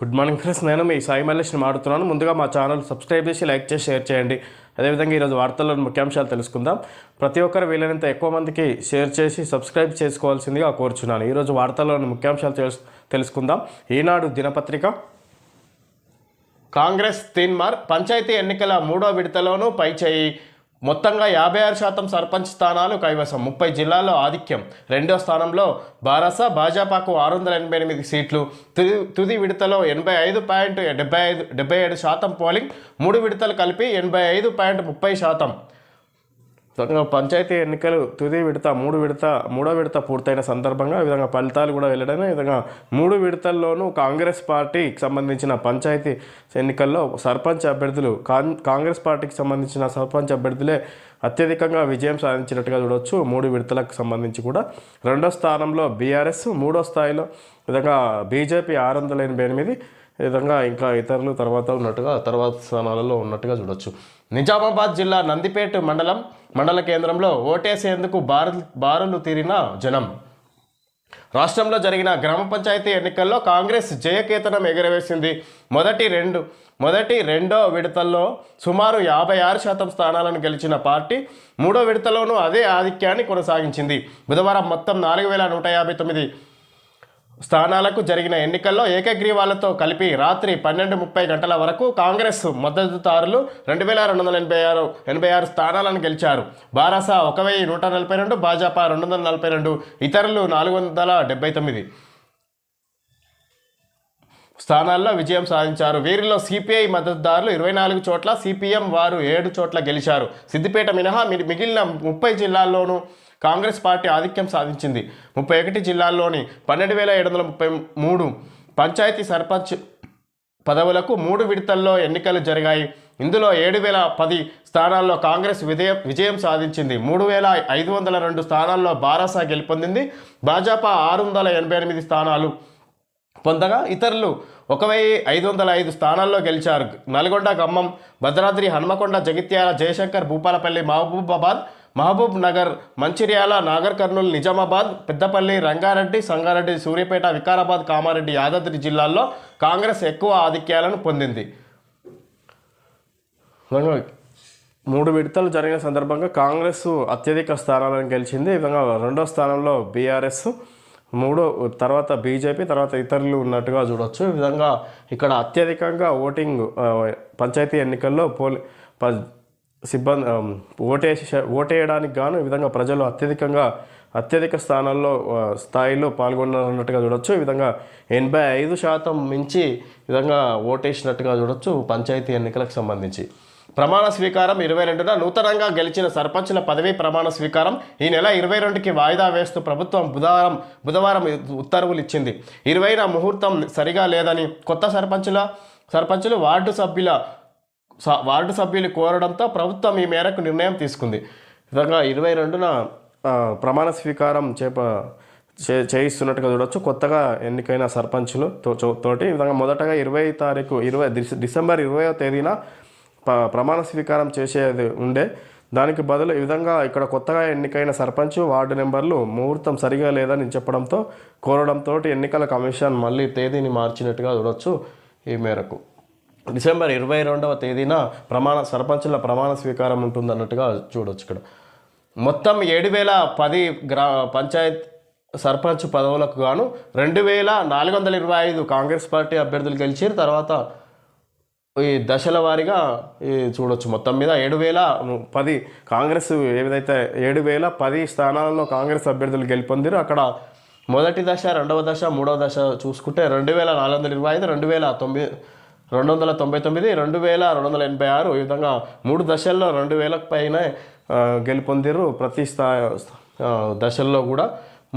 Good morning friends నేను మీ సాయి మల్లేష్ని మాడుతున్నాను ముందుగా మా ఛానల్ సబ్స్క్రైబ్ చేసి లైక్ చేసి షేర్ చేయండి. అదేవిధంగా ఈరోజు వార్తల్లోని ముఖ్యాంశాలు తెలుసుకుందాం. ప్రతి ఒక్కరు వీలైనంత ఎక్కువ మందికి షేర్ చేసి సబ్స్క్రైబ్ చేసుకోవాల్సిందిగా కోరుచున్నాను. ఈరోజు వార్తల్లోని ముఖ్యాంశాలు తెలుసు తెలుసుకుందాం. ఈనాడు దినపత్రిక. కాంగ్రెస్ తీన్మార్ పంచాయతీ ఎన్నికల మూడో విడతలోనూ పైచేయి. మొత్తంగా యాభై ఆరు శాతం సర్పంచ్ స్థానాలు కైవసం. ముప్పై జిల్లాల్లో ఆధిక్యం. రెండో స్థానంలో బారస భాజపాకు ఆరు వందల ఎనభై ఎనిమిది సీట్లు. తుది తుది విడతలో ఎనభై ఐదు పాయింట్ డెబ్బై ఐదు డెబ్బై ఏడు శాతం పోలింగ్. మూడు విడతలు కలిపి ఎనభై ఐదు పాయింట్ ముప్పై శాతం. పంచాయతీ ఎన్నికలు తుది విడత మూడు విడత మూడో విడత పూర్తయిన సందర్భంగా ఈ విధంగా ఫలితాలు కూడా వెళ్ళడం ఈ విధంగా మూడు విడతల్లోనూ కాంగ్రెస్ పార్టీకి సంబంధించిన పంచాయతీ ఎన్నికల్లో సర్పంచ్ అభ్యర్థులు కాం- కాంగ్రెస్ పార్టీకి సంబంధించిన సర్పంచ్ అభ్యర్థులే అత్యధికంగా విజయం సాధించినట్టుగా చూడవచ్చు మూడు విడతలకు సంబంధించి కూడా రెండో స్థానంలో బీఆర్ఎస్ మూడో స్థాయిలో విధంగా బీజేపీ ఆరు వందల ఎనభై ఎనిమిది. విధంగా ఇంకా ఇతరులు తర్వాత ఉన్నట్టుగా తర్వాత స్థానాలలో ఉన్నట్టుగా చూడొచ్చు. నిజామాబాద్ జిల్లా నందిపేట మండలం మండల కేంద్రంలో ఓటేసేందుకు బారు బారులు తీరిన జనం. రాష్ట్రంలో జరిగిన గ్రామ పంచాయతీ ఎన్నికల్లో కాంగ్రెస్ జయకేతనం ఎగురవేసింది. మొదటి రెండు మొదటి రెండో విడతల్లో సుమారు యాభై ఆరు శాతం స్థానాలను గెలిచిన పార్టీ మూడో విడతలోనూ అదే ఆధిక్యాన్ని కొనసాగించింది. బుధవారం మొత్తం నాలుగు వేల నూట యాభై తొమ్మిది స్థానాలకు జరిగిన ఎన్నికల్లో ఏకగ్రీవాలతో కలిపి రాత్రి పన్నెండు ముప్పై గంటల వరకు కాంగ్రెస్ మద్దతుదారులు రెండు వేల రెండు వందల ఎనభై ఆరు ఎనభై ఆరు స్థానాలను గెలిచారు. బారాసా ఒక వెయ్యి నూట నలభై రెండు భాజపా రెండు వందల నలభై రెండు ఇతరులు నాలుగు వందల డెబ్బై తొమ్మిది స్థానాల్లో విజయం సాధించారు. వీరిలో సిపిఐ మద్దతుదారులు ఇరవై నాలుగు చోట్ల సిపిఎం వారు ఏడు చోట్ల గెలిచారు. సిద్దిపేట మినహా మిగిలిన ముప్పై జిల్లాల్లోనూ కాంగ్రెస్ పార్టీ ఆధిక్యం సాధించింది. ముప్పై ఒకటి జిల్లాల్లోని పన్నెండు వేల ఏడు వందల ముప్పై మూడు పంచాయతీ సర్పంచ్ పదవులకు మూడు విడతల్లో ఎన్నికలు జరిగాయి. ఇందులో ఏడు వేల పది స్థానాల్లో కాంగ్రెస్ విజయం విజయం సాధించింది. మూడు వేల ఐదు వందల రెండు స్థానాల్లో బారాసా గెలుపొందింది. భాజపా ఆరు వందల ఎనభై ఎనిమిది స్థానాలు పొందగా ఇతరులు ఒక వెయ్యి ఐదు వందల ఐదు స్థానాల్లో గెలిచారు. నల్గొండ ఖమ్మం భద్రాద్రి హన్మకొండ జగిత్యాల జయశంకర్ భూపాలపల్లి మహబూబాబాద్ మహబూబ్ నగర్ మంచిర్యాల నాగర్ కర్నూలు నిజామాబాద్ పెద్దపల్లి రంగారెడ్డి సంగారెడ్డి సూర్యాపేట వికారాబాద్ కామారెడ్డి యాదాద్రి జిల్లాల్లో కాంగ్రెస్ ఎక్కువ ఆధిక్యాలను పొందింది. మూడు విడతలు జరిగిన సందర్భంగా కాంగ్రెస్ అత్యధిక స్థానాలను గెలిచింది. ఈ విధంగా రెండో స్థానంలో బీఆర్ఎస్ మూడో తర్వాత బీజేపీ తర్వాత ఇతరులు ఉన్నట్టుగా చూడొచ్చు. ఈ విధంగా ఇక్కడ అత్యధికంగా ఓటింగ్ పంచాయతీ ఎన్నికల్లో పోలి ప- సిబ్బంది ఓటేసే ఓటేసి ఓటేయడానికి గాను ఈ విధంగా ప్రజలు అత్యధికంగా అత్యధిక స్థానాల్లో స్థాయిలో పాల్గొన్నట్టుగా చూడొచ్చు. ఈ విధంగా ఎనభై ఐదు శాతం మించి విధంగా ఓటేసినట్టుగా చూడొచ్చు పంచాయతీ ఎన్నికలకు సంబంధించి. ప్రమాణ స్వీకారం ఇరవై రెండున నూతనంగా గెలిచిన సర్పంచుల పదవీ ప్రమాణ స్వీకారం ఈ నెల ఇరవై రెండుకి వాయిదా వేస్తూ ప్రభుత్వం బుధవారం బుధవారం ఉత్తర్వులు ఇచ్చింది. ఇరవైన ముహూర్తం సరిగా లేదని కొత్త సర్పంచుల సర్పంచులు వార్డు సభ్యుల వార్డు సభ్యులు కోరడంతో ప్రభుత్వం ఈ మేరకు నిర్ణయం తీసుకుంది. విధంగా ఇరవై రెండున ప్రమాణ స్వీకారం చేప చే చేయిస్తున్నట్టుగా చూడొచ్చు. కొత్తగా ఎన్నికైన సర్పంచులు తో చో- తోటి ఈ విధంగా మొదటగా ఇరవై తారీఖు ఇరవై డిసెంబర్ ఇరవయో తేదీన ప- ప్రమాణ స్వీకారం చేసేది ఉండే. దానికి బదులు ఈ విధంగా ఇక్కడ కొత్తగా ఎన్నికైన సర్పంచ్ వార్డు నెంబర్లు ముహూర్తం సరిగా లేదని చెప్పడంతో కోరడంతో ఎన్నికల కమిషన్ మళ్ళీ తేదీని మార్చినట్టుగా చూడొచ్చు ఈ మేరకు. డిసెంబర్ ఇరవై రెండవ తేదీన ప్రమాణ సర్పంచుల ప్రమాణ స్వీకారం ఉంటుందన్నట్టుగా చూడొచ్చు ఇక్కడ. మొత్తం ఏడు వేల పది గ్రా పంచాయత్ సర్పంచ్ పదవులకు గాను రెండు వేల నాలుగు వందల ఇరవై ఐదు కాంగ్రెస్ పార్టీ అభ్యర్థులు గెలిచారు తర్వాత ఈ దశల వారీగా ఈ చూడొచ్చు మొత్తం మీద. ఏడు వేల పది కాంగ్రెస్ ఏదైతే ఏడు వేల పది స్థానాలలో కాంగ్రెస్ అభ్యర్థులు గెలుపొందిరు అక్కడ మొదటి దశ రెండవ దశ మూడవ దశ చూసుకుంటే రెండు వేల నాలుగు వందల ఇరవై ఐదు రెండు వేల తొమ్మిది రెండు వందల తొంభై తొమ్మిది రెండు వేల రెండు వందల ఎనభై ఆరు. ఈ విధంగా మూడు దశల్లో రెండు వేలకు పైన గెలుపొందిరు ప్రతి స్థా దశల్లో కూడా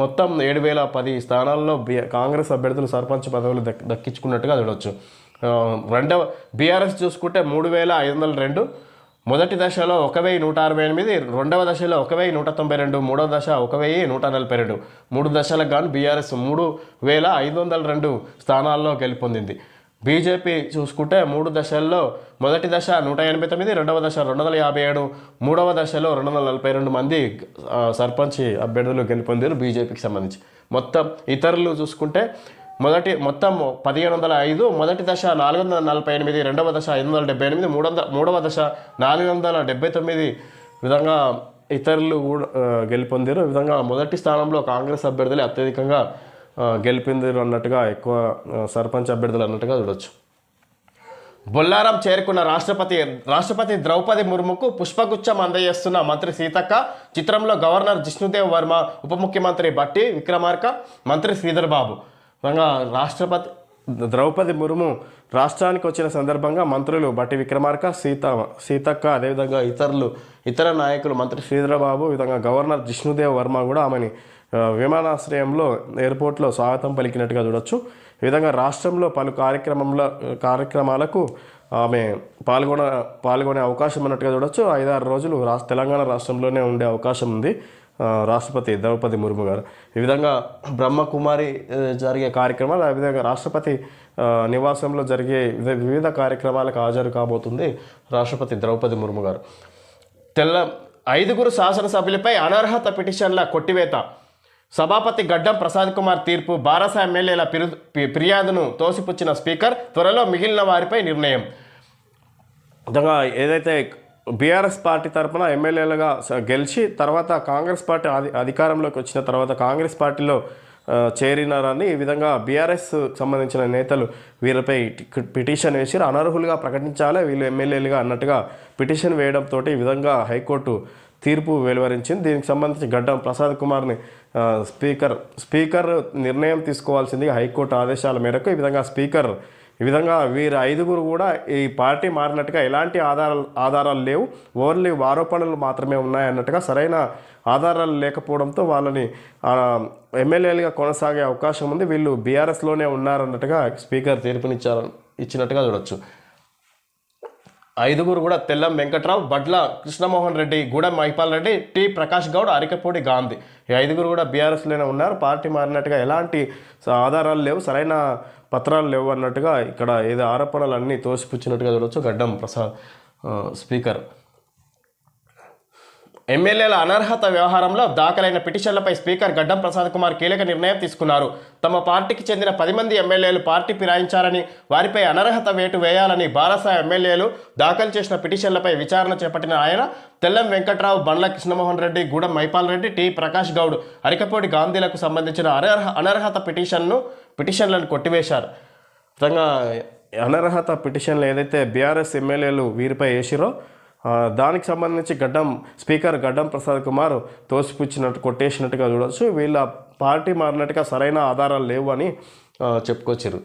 మొత్తం ఏడు వేల పది స్థానాల్లో బి కాంగ్రెస్ అభ్యర్థులు సర్పంచ్ పదవులు దక్ దక్కించుకున్నట్టుగా చూడవచ్చు రెండవ బీఆర్ఎస్ చూసుకుంటే మూడు వేల ఐదు వందల రెండు. మొదటి దశలో ఒక వెయ్యి నూట అరవై ఎనిమిది రెండవ దశలో ఒక వెయ్యి నూట తొంభై రెండు మూడవ దశ ఒక వెయ్యి నూట నలభై రెండు. మూడు దశలకు గాను బీఆర్ఎస్ మూడు వేల ఐదు వందల రెండు స్థానాల్లో గెలుపొందింది. బీజేపీ చూసుకుంటే మూడు దశల్లో మొదటి దశ నూట ఎనభై తొమ్మిది రెండవ దశ రెండు వందల యాభై ఏడు మూడవ దశలో రెండు వందల నలభై రెండు మంది సర్పంచ్ అభ్యర్థులు గెలుపొందారు బీజేపీకి సంబంధించి. మొత్తం ఇతరులు చూసుకుంటే మొదటి మొత్తం పదిహేను వందల ఐదు మొదటి దశ నాలుగు వందల నలభై ఎనిమిది రెండవ దశ ఐదు వందల డెబ్బై ఎనిమిది మూడు వందల మూడవ దశ నాలుగు వందల డెబ్బై తొమ్మిది విధంగా ఇతరులు కూడా గెలుపొందారు. విధంగా మొదటి స్థానంలో కాంగ్రెస్ అభ్యర్థులే అత్యధికంగా గెలిపింది అన్నట్టుగా ఎక్కువ సర్పంచ్ అభ్యర్థులు అన్నట్టుగా చూడొచ్చు. బొల్లారం చేరుకున్న రాష్ట్రపతి రాష్ట్రపతి ద్రౌపది ముర్ముకు పుష్పగుచ్చం అందజేస్తున్న మంత్రి సీతక్క చిత్రంలో గవర్నర్ జిష్ణుదేవ్ వర్మ ఉప ముఖ్యమంత్రి బట్టి విక్రమార్క మంత్రి శ్రీధర్ బాబు. రాష్ట్రపతి ద్రౌపది ముర్ము రాష్ట్రానికి వచ్చిన సందర్భంగా మంత్రులు బట్టి విక్రమార్క సీత సీతక్క అదేవిధంగా ఇతరులు ఇతర నాయకులు మంత్రి శ్రీధరబాబు ఈ విధంగా గవర్నర్ జిష్ణుదేవ్ వర్మ కూడా ఆమెని విమానాశ్రయంలో ఎయిర్పోర్ట్లో స్వాగతం పలికినట్టుగా చూడొచ్చు. ఈ విధంగా రాష్ట్రంలో పలు కార్యక్రమంలో కార్యక్రమాలకు ఆమె పాల్గొన పాల్గొనే అవకాశం ఉన్నట్టుగా చూడొచ్చు. ఐదారు రోజులు రా తెలంగాణ రాష్ట్రంలోనే ఉండే అవకాశం ఉంది. రాష్ట్రపతి ద్రౌపది ముర్ము గారు. ఈ విధంగా బ్రహ్మకుమారి జరిగే కార్యక్రమాలు అదేవిధంగా రాష్ట్రపతి నివాసంలో జరిగే వివిధ- వివిధ కార్యక్రమాలకు హాజరు కాబోతుంది రాష్ట్రపతి ద్రౌపది ముర్ము గారు. తెల్ల ఐదుగురు శాసనసభ్యులపై అనర్హత పిటిషన్ల కొట్టివేత. సభాపతి గడ్డం ప్రసాద్ కుమార్ తీర్పు బారస ఎమ్మెల్యేల పిరు పి- ఫిర్యాదును తోసిపుచ్చిన స్పీకర్ త్వరలో మిగిలిన వారిపై నిర్ణయం. విధంగా ఏదైతే బీఆర్ఎస్ పార్టీ తరఫున ఎమ్మెల్యేలుగా స- గెలిచి తర్వాత కాంగ్రెస్ పార్టీ అధి అధికారంలోకి వచ్చిన తర్వాత కాంగ్రెస్ పార్టీలో చేరినారని ఈ విధంగా బీఆర్ఎస్ సంబంధించిన నేతలు వీరిపై పిటిషన్ వేసి అనర్హులుగా ప్రకటించాలి వీళ్ళు ఎమ్మెల్యేలుగా అన్నట్టుగా పిటిషన్ వేయడంతో ఈ విధంగా హైకోర్టు తీర్పు వెలువరించింది. దీనికి సంబంధించి గడ్డం ప్రసాద్ కుమార్ని స్పీకర్ స్పీకర్ నిర్ణయం తీసుకోవాల్సింది హైకోర్టు ఆదేశాల మేరకు ఈ విధంగా స్పీకర్ ఈ విధంగా వీరు ఐదుగురు కూడా ఈ పార్టీ మారినట్టుగా ఎలాంటి ఆధారాలు ఆధారాలు లేవు. ఓన్లీ ఆరోపణలు మాత్రమే ఉన్నాయన్నట్టుగా సరైన ఆధారాలు లేకపోవడంతో వాళ్ళని ఎమ్మెల్యేలుగా కొనసాగే అవకాశం ఉంది. వీళ్ళు బీఆర్ఎస్లోనే ఉన్నారన్నట్టుగా స్పీకర్ తీర్పునిచ్చారు ఇచ్చినట్టుగా చూడొచ్చు. ఐదుగురు కూడా తెల్లం వెంకట్రావు బడ్ల కృష్ణమోహన్ రెడ్డి గూడెం మహిపాల్ రెడ్డి టి ప్రకాష్ గౌడ్ అరికపూడి గాంధీ. ఈ ఐదుగురు కూడా బీఆర్ఎస్లోనే ఉన్నారు. పార్టీ మారినట్టుగా ఎలాంటి ఆధారాలు లేవు. సరైన పత్రాలు లేవు అన్నట్టుగా ఇక్కడ ఏదో ఆరోపణలు అన్నీ తోసిపుచ్చినట్టుగా చూడొచ్చు. గడ్డం ప్రసాద్ స్పీకర్. ఎమ్మెల్యేల అనర్హత వ్యవహారంలో దాఖలైన పిటిషన్లపై స్పీకర్ గడ్డం ప్రసాద్ కుమార్ కీలక నిర్ణయం తీసుకున్నారు. తమ పార్టీకి చెందిన పది మంది ఎమ్మెల్యేలు పార్టీ ఫిరాయించారని వారిపై అనర్హత వేటు వేయాలని బాలసా ఎమ్మెల్యేలు దాఖలు చేసిన పిటిషన్లపై విచారణ చేపట్టిన ఆయన తెల్లం వెంకట్రావు బండ్ల కృష్ణమోహన్ రెడ్డి గూడెం మైపాల్ రెడ్డి టి ప్రకాష్ గౌడ్ అరికపోటి గాంధీలకు సంబంధించిన అనర్హ అనర్హత పిటిషన్ను పిటిషన్లను కొట్టివేశారు. విధంగా అనర్హత పిటిషన్లు ఏదైతే బీఆర్ఎస్ ఎమ్మెల్యేలు వీరిపై వేసిరో దానికి సంబంధించి గడ్డం స్పీకర్ గడ్డం ప్రసాద్ కుమార్ తోసిపుచ్చినట్టు కొట్టేసినట్టుగా చూడొచ్చు. వీళ్ళ పార్టీ మారినట్టుగా సరైన ఆధారాలు లేవు అని చెప్పుకొచ్చారు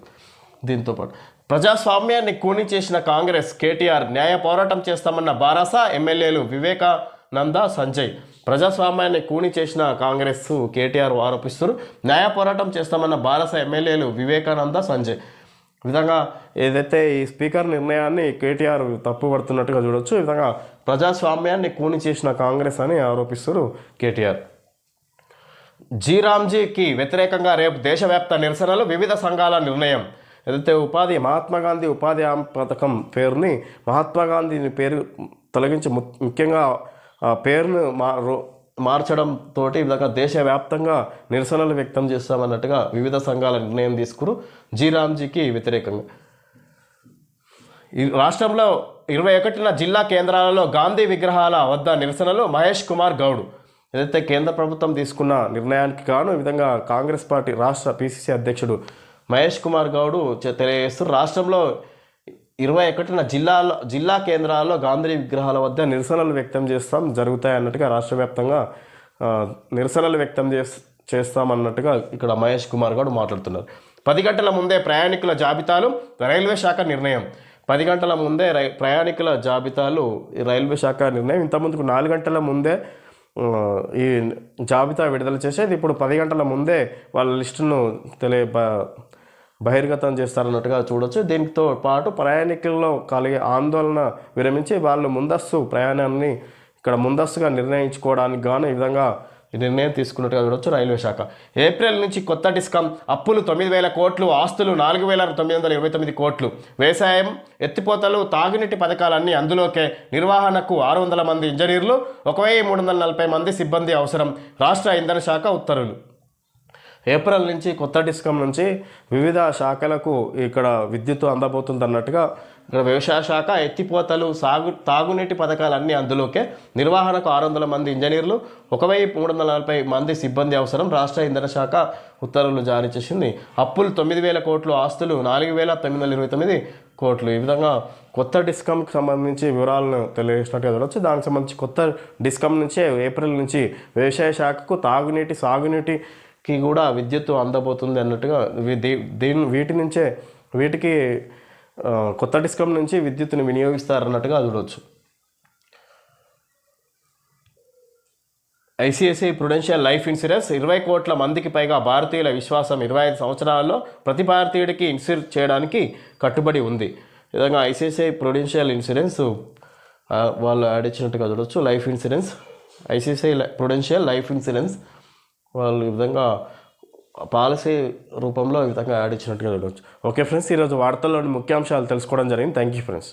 దీంతో పాటు ప్రజాస్వామ్యాన్ని కూని చేసిన కాంగ్రెస్ కేటీఆర్ న్యాయ పోరాటం చేస్తామన్న బారాస ఎమ్మెల్యేలు వివేకానంద సంజయ్. ప్రజాస్వామ్యాన్ని కూని చేసిన కాంగ్రెస్ కేటీఆర్ ఆరోపిస్తారు న్యాయ పోరాటం చేస్తామన్న బారస ఎమ్మెల్యేలు వివేకానంద సంజయ్. విధంగా ఏదైతే ఈ స్పీకర్ నిర్ణయాన్ని కేటీఆర్ తప్పుపడుతున్నట్టుగా చూడొచ్చు. ఈ విధంగా ప్రజాస్వామ్యాన్ని కూని చేసిన కాంగ్రెస్ అని ఆరోపిస్తారు కేటీఆర్. జీరామ్జీకి వ్యతిరేకంగా రేపు దేశవ్యాప్త నిరసనలు వివిధ సంఘాల నిర్ణయం. ఏదైతే ఉపాధి మహాత్మా గాంధీ ఉపాధి పథకం పేరుని మహాత్మా గాంధీని పేరు తొలగించి ము- ముఖ్యంగా పేరును మా మార్చడంతో మార్చడం తోటి దేశవ్యాప్తంగా నిరసనలు వ్యక్తం చేస్తామన్నట్టుగా వివిధ సంఘాల నిర్ణయం తీసుకురు. జీరామ్జీకి వ్యతిరేకంగా. ఈ రాష్ట్రంలో ఇరవై ఒకటిన జిల్లా కేంద్రాలలో గాంధీ విగ్రహాల వద్ద నిరసనలు మహేష్ కుమార్ గౌడ్. ఏదైతే కేంద్ర ప్రభుత్వం తీసుకున్న నిర్ణయానికి గాను ఈ విధంగా కాంగ్రెస్ పార్టీ రాష్ట్ర పిసిసి అధ్యక్షుడు మహేష్ కుమార్ గౌడ్ తెలియజేస్తూ రాష్ట్రంలో ఇరవై ఒకటిన జిల్లాలో జిల్లా కేంద్రాల్లో గాంధీ విగ్రహాల వద్ద నిరసనలు వ్యక్తం చేస్తాం జరుగుతాయి అన్నట్టుగా రాష్ట్ర వ్యాప్తంగా నిరసనలు వ్యక్తం చేస్ చేస్తామన్నట్టుగా ఇక్కడ మహేష్ కుమార్ గారు మాట్లాడుతున్నారు. పది గంటల ముందే ప్రయాణికుల జాబితాలు రైల్వే శాఖ నిర్ణయం. పది గంటల ముందే రై ప్రయాణికుల జాబితాలు రైల్వే శాఖ నిర్ణయం. ఇంతకుముందుకు నాలుగు గంటల ముందే ఈ జాబితా విడుదల చేసేది. ఇప్పుడు పది గంటల ముందే వాళ్ళ లిస్టును తెలియ బహిర్గతం చేస్తారన్నట్టుగా చూడొచ్చు. దీనితో పాటు ప్రయాణికుల్లో కలిగే ఆందోళన విరమించి వాళ్ళు ముందస్తు ప్రయాణాన్ని ఇక్కడ ముందస్తుగా నిర్ణయించుకోవడానికి గాను ఈ విధంగా నిర్ణయం తీసుకున్నట్టుగా చూడొచ్చు రైల్వే శాఖ. ఏప్రిల్ నుంచి కొత్త డిస్కం అప్పులు తొమ్మిది వేల కోట్లు ఆస్తులు నాలుగు వేల తొమ్మిది వందల ఇరవై తొమ్మిది కోట్లు. వ్యవసాయం ఎత్తిపోతలు తాగునీటి పథకాలన్నీ అందులోకే నిర్వహణకు ఆరు వందల మంది ఇంజనీర్లు ఒక వెయ్యి మూడు వందల నలభై మంది సిబ్బంది అవసరం. రాష్ట్ర ఇంధన శాఖ ఉత్తర్వులు. ఏప్రిల్ నుంచి కొత్త డిస్కం నుంచి వివిధ శాఖలకు ఇక్కడ విద్యుత్ అందబోతుంది అన్నట్టుగా ఇక్కడ వ్యవసాయ శాఖ ఎత్తిపోతలు సాగు తాగునీటి పథకాలన్నీ అందులోకే నిర్వహణకు ఆరు వందల మంది ఇంజనీర్లు ఒక వెయ్యి మూడు వందల నలభై మంది సిబ్బంది అవసరం. రాష్ట్ర ఇంధన శాఖ ఉత్తర్వులు జారీ చేసింది. అప్పులు తొమ్మిది వేల కోట్లు ఆస్తులు నాలుగు వేల తొమ్మిది వందల ఇరవై తొమ్మిది కోట్లు. ఈ విధంగా కొత్త డిస్కమ్కి సంబంధించి వివరాలను తెలియజేసినట్టుగా చూడవచ్చు దానికి సంబంధించి కొత్త డిస్కమ్ నుంచే ఏప్రిల్ నుంచి వ్యవసాయ శాఖకు తాగునీటి సాగునీటి కి కూడా విద్యుత్తు అందబోతుంది అన్నట్టుగా దీని వీటి నుంచే వీటికి కొత్త డిస్కమ్ నుంచి విద్యుత్తుని వినియోగిస్తారన్నట్టుగా చూడవచ్చు ఐసిఐసిఐ ప్రుడెన్షియల్ లైఫ్ ఇన్సూరెన్స్ ఇరవై కోట్ల మందికి పైగా భారతీయుల విశ్వాసం ఇరవై ఐదు సంవత్సరాల్లో ప్రతి భారతీయుడికి ఇన్సూర్ చేయడానికి కట్టుబడి ఉంది. విధంగా ఐసిఐసిఐ ప్రుడెన్షియల్ ఇన్సూరెన్స్ వాళ్ళు యాడ్ ఇచ్చినట్టుగా చూడవచ్చు life insurance ICICI prudential life insurance వాళ్ళు ఈ విధంగా పాలసీ రూపంలో ఈ విధంగా యాడ్ ఇచ్చినట్టుగా చూడవచ్చు ఓకే ఫ్రెండ్స్ ఈరోజు వార్తల్లోని ముఖ్యాంశాలు తెలుసుకోవడం జరిగింది. Thank you friends.